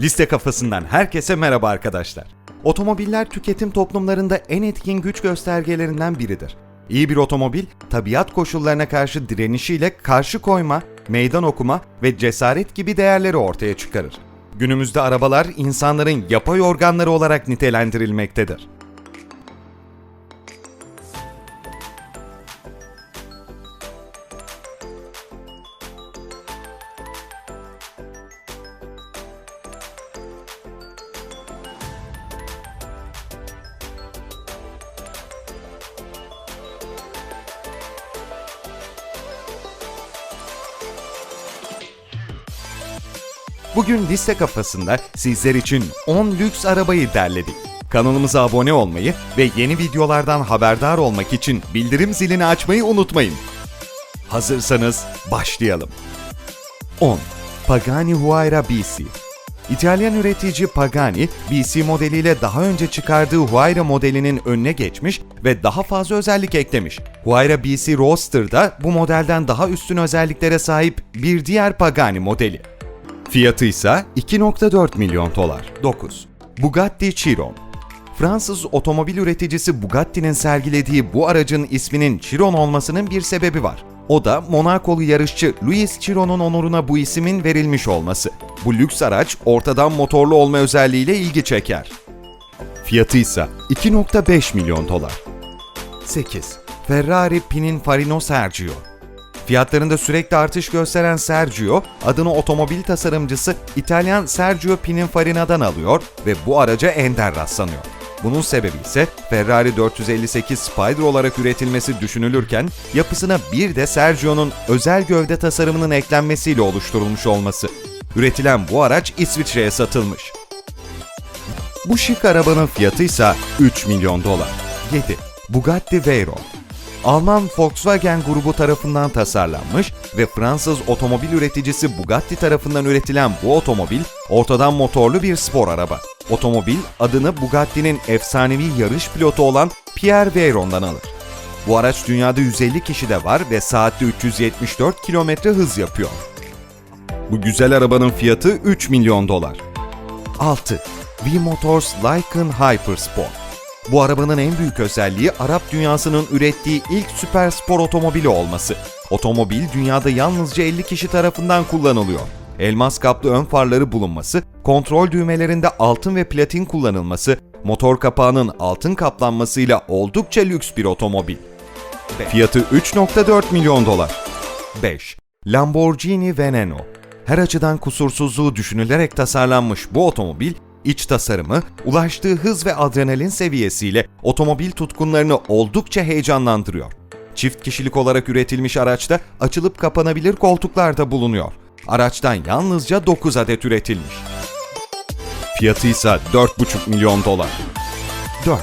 Liste kafasından herkese merhaba arkadaşlar. Otomobiller tüketim toplumlarında en etkin güç göstergelerinden biridir. İyi bir otomobil, tabiat koşullarına karşı direnişiyle karşı koyma, meydan okuma ve cesaret gibi değerleri ortaya çıkarır. Günümüzde arabalar insanların yapay organları olarak nitelendirilmektedir. Bugün liste kafasında sizler için 10 lüks arabayı derledik. Kanalımıza abone olmayı ve yeni videolardan haberdar olmak için bildirim zilini açmayı unutmayın. Hazırsanız başlayalım. 10. Pagani Huayra BC İtalyan üretici Pagani, BC modeliyle daha önce çıkardığı Huayra modelinin önüne geçmiş ve daha fazla özellik eklemiş. Huayra BC Roadster da bu modelden daha üstün özelliklere sahip bir diğer Pagani modeli. Fiyatı ise 2.4 milyon dolar. 9. Bugatti Chiron Fransız otomobil üreticisi Bugatti'nin sergilediği bu aracın isminin Chiron olmasının bir sebebi var. O da Monakolu yarışçı Louis Chiron'un onuruna bu isimin verilmiş olması. Bu lüks araç ortadan motorlu olma özelliğiyle ilgi çeker. Fiyatı ise 2.5 milyon dolar. 8. Ferrari Pininfarina Sergio Fiyatlarında sürekli artış gösteren Sergio, adını otomobil tasarımcısı İtalyan Sergio Pininfarina'dan alıyor ve bu araca ender rastlanıyor. Bunun sebebi ise Ferrari 458 Spider olarak üretilmesi düşünülürken yapısına bir de Sergio'nun özel gövde tasarımının eklenmesiyle oluşturulmuş olması. Üretilen bu araç İsviçre'ye satılmış. Bu şık arabanın fiyatı ise 3 milyon dolar. 7. Bugatti Veyron Alman Volkswagen grubu tarafından tasarlanmış ve Fransız otomobil üreticisi Bugatti tarafından üretilen bu otomobil, ortadan motorlu bir spor araba. Otomobil adını Bugatti'nin efsanevi yarış pilotu olan Pierre Veyron'dan alır. Bu araç dünyada 150 kişi de var ve saatte 374 km hız yapıyor. Bu güzel arabanın fiyatı 3 milyon dolar. 6. V-Motors Lycan Hypersport bu arabanın en büyük özelliği Arap dünyasının ürettiği ilk süper spor otomobili olması. Otomobil dünyada yalnızca 50 kişi tarafından kullanılıyor. Elmas kaplı ön farları bulunması, kontrol düğmelerinde altın ve platin kullanılması, motor kapağının altın kaplanmasıyla oldukça lüks bir otomobil. Fiyatı 3.4 milyon dolar. 5. Lamborghini Veneno Her açıdan kusursuzluğu düşünülerek tasarlanmış bu otomobil, İç tasarımı, ulaştığı hız ve adrenalin seviyesiyle otomobil tutkunlarını oldukça heyecanlandırıyor. Çift kişilik olarak üretilmiş araçta açılıp kapanabilir koltuklar da bulunuyor. Araçtan yalnızca 9 adet üretilmiş. Fiyatı ise 4,5 milyon dolar. 4.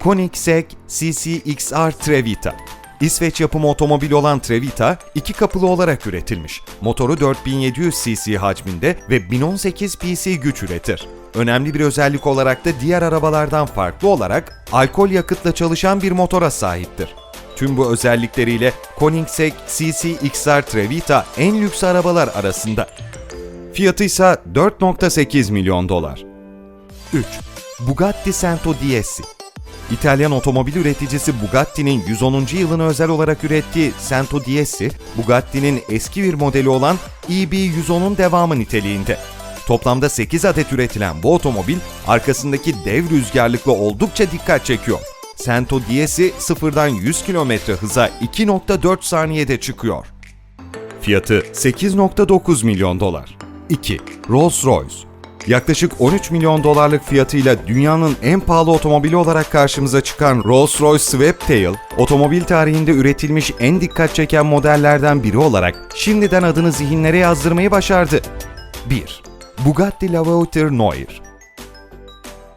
Koenigsegg CCXR Trevita İsveç yapımı otomobil olan Trevita, iki kapılı olarak üretilmiş. Motoru 4700 cc hacminde ve 1018 PC güç üretir. Önemli bir özellik olarak da diğer arabalardan farklı olarak alkol yakıtla çalışan bir motora sahiptir. Tüm bu özellikleriyle Koenigsegg CC-XR Trevita en lüks arabalar arasında. Fiyatı ise 4.8 milyon dolar. 3. Bugatti Sento Diessi İtalyan otomobil üreticisi Bugatti'nin 110. yılına özel olarak ürettiği Sento Diessi, Bugatti'nin eski bir modeli olan EB110'un devamı niteliğinde. Toplamda 8 adet üretilen bu otomobil arkasındaki dev rüzgarlıkla oldukça dikkat çekiyor. Sento Dies'i sıfırdan 100 km hıza 2.4 saniyede çıkıyor. Fiyatı 8.9 milyon dolar. 2. Rolls-Royce Yaklaşık 13 milyon dolarlık fiyatıyla dünyanın en pahalı otomobili olarak karşımıza çıkan Rolls-Royce Sweptail, otomobil tarihinde üretilmiş en dikkat çeken modellerden biri olarak şimdiden adını zihinlere yazdırmayı başardı. 1. Bugatti La Voiture Noir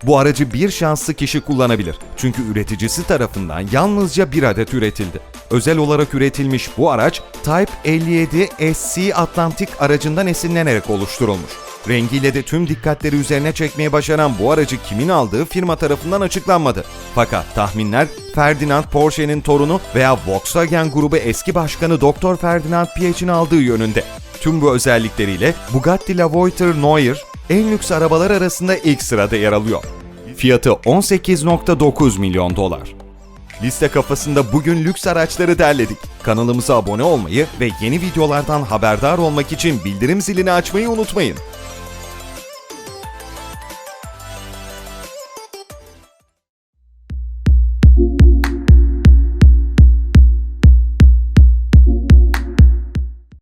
bu aracı bir şanslı kişi kullanabilir. Çünkü üreticisi tarafından yalnızca bir adet üretildi. Özel olarak üretilmiş bu araç Type 57 SC Atlantic aracından esinlenerek oluşturulmuş. Rengiyle de tüm dikkatleri üzerine çekmeye başaran bu aracı kimin aldığı firma tarafından açıklanmadı. Fakat tahminler Ferdinand Porsche'nin torunu veya Volkswagen grubu eski başkanı Dr. Ferdinand Piech'in aldığı yönünde. Tüm bu özellikleriyle Bugatti La Voiture Noir en lüks arabalar arasında ilk sırada yer alıyor. Fiyatı 18.9 milyon dolar. Liste kafasında bugün lüks araçları derledik. Kanalımıza abone olmayı ve yeni videolardan haberdar olmak için bildirim zilini açmayı unutmayın.